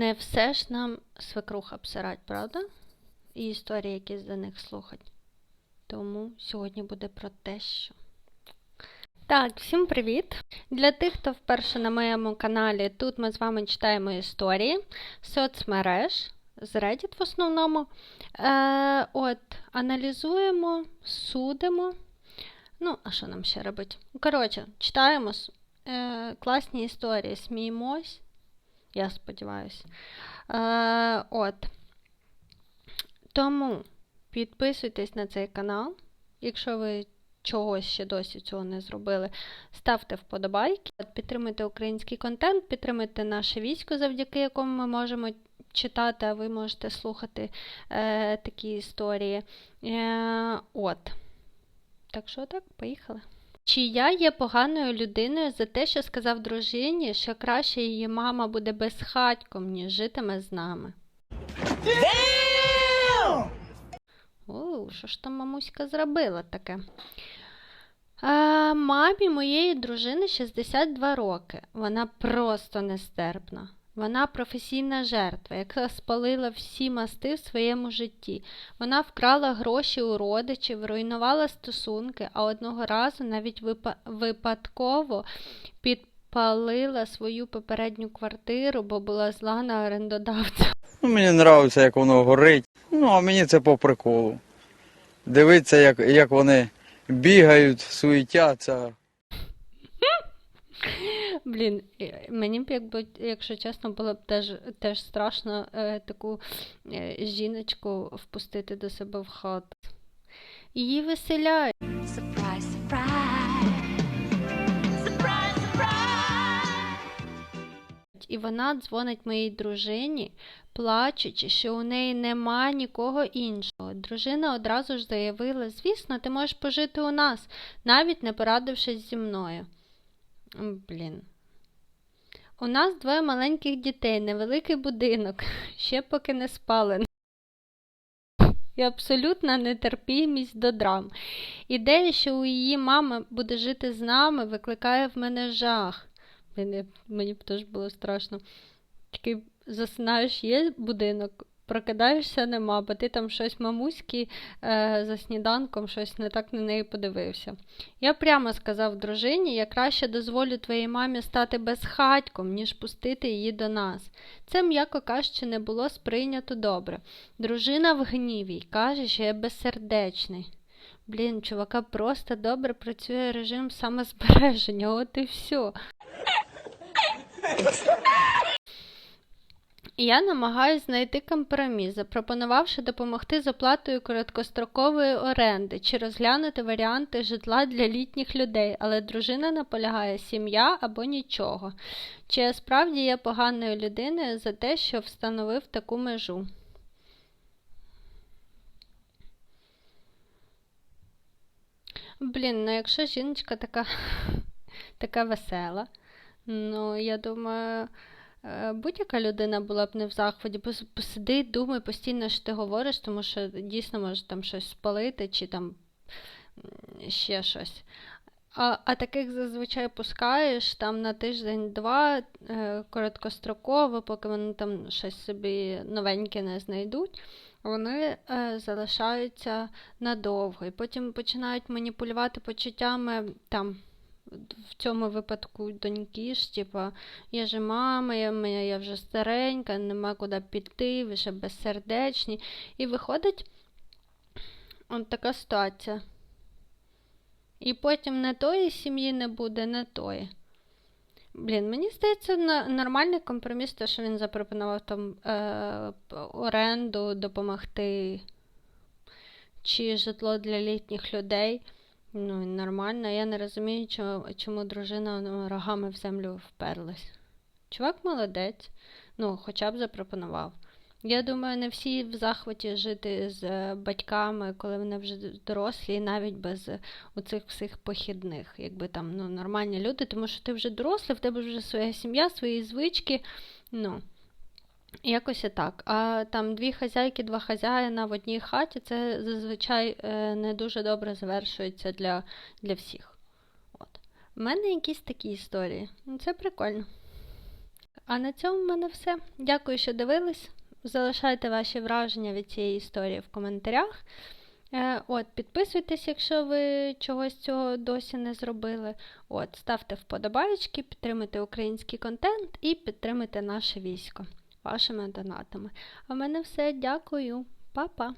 Не все ж нам свекруха обсирать, правда? І історії якісь за них слухать. Тому сьогодні буде про те, що. Так, всім привіт! Для тих, хто вперше на моєму каналі, тут ми з вами читаємо історії соцмереж, з Reddit в основному. Е, от, аналізуємо, судимо. Ну, а що нам ще робити? Коротше, читаємо е, класні історії, сміємось. Я сподіваюся. Е, от. Тому підписуйтесь на цей канал, якщо ви чогось ще досі цього не зробили, ставте вподобайки, підтримуйте український контент, підтримуйте наше військо, завдяки якому ми можемо читати, а ви можете слухати е, такі історії. Е, От. Так що так, поїхали. Чи я є поганою людиною за те, що сказав дружині, що краще її мама буде безхатьком, ніж житиме з нами? О, що ж там мамуська зробила таке? А, мамі моєї дружини 62 роки. Вона просто нестерпна. Вона професійна жертва, яка спалила всі масти в своєму житті. Вона вкрала гроші у родичів, руйнувала стосунки, а одного разу навіть випа- випадково підпалила свою попередню квартиру, бо була зла на орендодавця. Ну, мені подобається, як воно горить. Ну, а мені це по приколу. Дивитися, як, як вони бігають, суетяться. Блін, е, мені б, якби, якщо чесно, було б теж, теж страшно е, таку е, жіночку впустити до себе в хату. Її веселяють. Surprise, surprise. Surprise, surprise. І вона дзвонить моїй дружині, плачучи, що у неї нема нікого іншого. Дружина одразу ж заявила: звісно, ти можеш пожити у нас, навіть не порадившись зі мною. Блін. У нас двоє маленьких дітей, невеликий будинок, ще поки не спалений. І абсолютна нетерпімість до драм. Ідея, що у її мами буде жити з нами, викликає в мене жах. Мені, мені б теж було страшно. Такий засинаєш, є будинок, прокидаєшся, нема, бо ти там щось мамуськи е, за сніданком, щось не так на неї подивився. Я прямо сказав дружині, я краще дозволю твоїй мамі стати безхатьком, ніж пустити її до нас. Це, м'яко кажучи, не було сприйнято добре. Дружина в гніві й каже, що я безсердечний. Блін, чувака просто добре працює режим самозбереження, от і все. Я намагаюся знайти компроміс, запропонувавши допомогти з оплатою короткострокової оренди чи розглянути варіанти житла для літніх людей, але дружина наполягає сім'я або нічого. Чи я справді є поганою людиною за те, що встановив таку межу? Блін, ну якщо жіночка така, така весела, ну я думаю. Е, Будь-яка людина була б не в захваті, пос- посиди, думай постійно, що ти говориш, тому що дійсно може там щось спалити чи там ще щось. А, а таких зазвичай пускаєш там на тиждень-два е, короткостроково, поки вони там щось собі новеньке не знайдуть, вони е, залишаються надовго і потім починають маніпулювати почуттями там. В цьому випадку доньки ж, типа, я же мама, я, я вже старенька, нема куди піти, ви ще безсердечні. І виходить от така ситуація. І потім не тої сім'ї не буде, не тої. Блін, мені здається, нормальний компроміс, те, що він запропонував там е, оренду допомогти, чи житло для літніх людей. Ну, нормально. Я не розумію, чому, чому дружина ну, рогами в землю вперлась. Чувак молодець, ну, хоча б запропонував. Я думаю, не всі в захваті жити з е, батьками, коли вони вже дорослі, і навіть без е, оцих всіх похідних, якби там ну, нормальні люди, тому що ти вже дорослий, в тебе вже своя сім'я, свої звички. Ну, якось і так. А там дві хазяйки, два хазяїна в одній хаті, це зазвичай е, не дуже добре завершується для, для всіх. От. У мене якісь такі історії. Ну, Це прикольно. А на цьому в мене все. Дякую, що дивились. Залишайте ваші враження від цієї історії в коментарях. Е, От, підписуйтесь, якщо ви чогось цього досі не зробили. От, ставте вподобайки, підтримуйте український контент і підтримуйте наше військо вашими донатами. А в мене все. Дякую, Па-па!